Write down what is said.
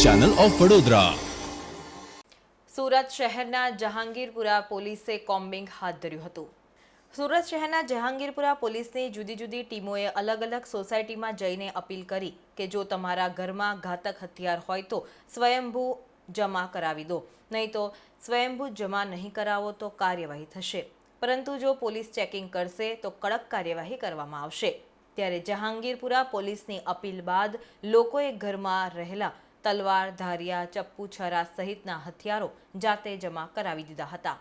Channel of Vadodara Surat શહેરના જહાંગીરપુરા પોલીસે combing હાથ ધર્યું હતું. સુરત શહેરના જહાંગીરપુરા પોલીસની જુદી જુદી ટીમોએ અલગ અલગ સોસાયટીમાં જઈને અપીલ કરી કે જો તમારા ઘરમાં ઘાતક હથિયાર હોય તો સ્વયંભૂ જમા કરાવી દો. નહીં તો સ્વયંભૂ જમા નહીં કરાવો તો કાર્યવાહી થશે. પરંતુ જો પોલીસ ચેકિંગ કરશે તો કડક કાર્યવાહી કરવામાં આવશે. ત્યારે જહાંગીરપુરા પોલીસની અપીલ બાદ લોકોએ ઘરમાં રહેલા તલવાર, ધારિયા, ચપ્પુ, છરા સહિતના હથિયારો જાતે જમા કરાવી દીધા હતા.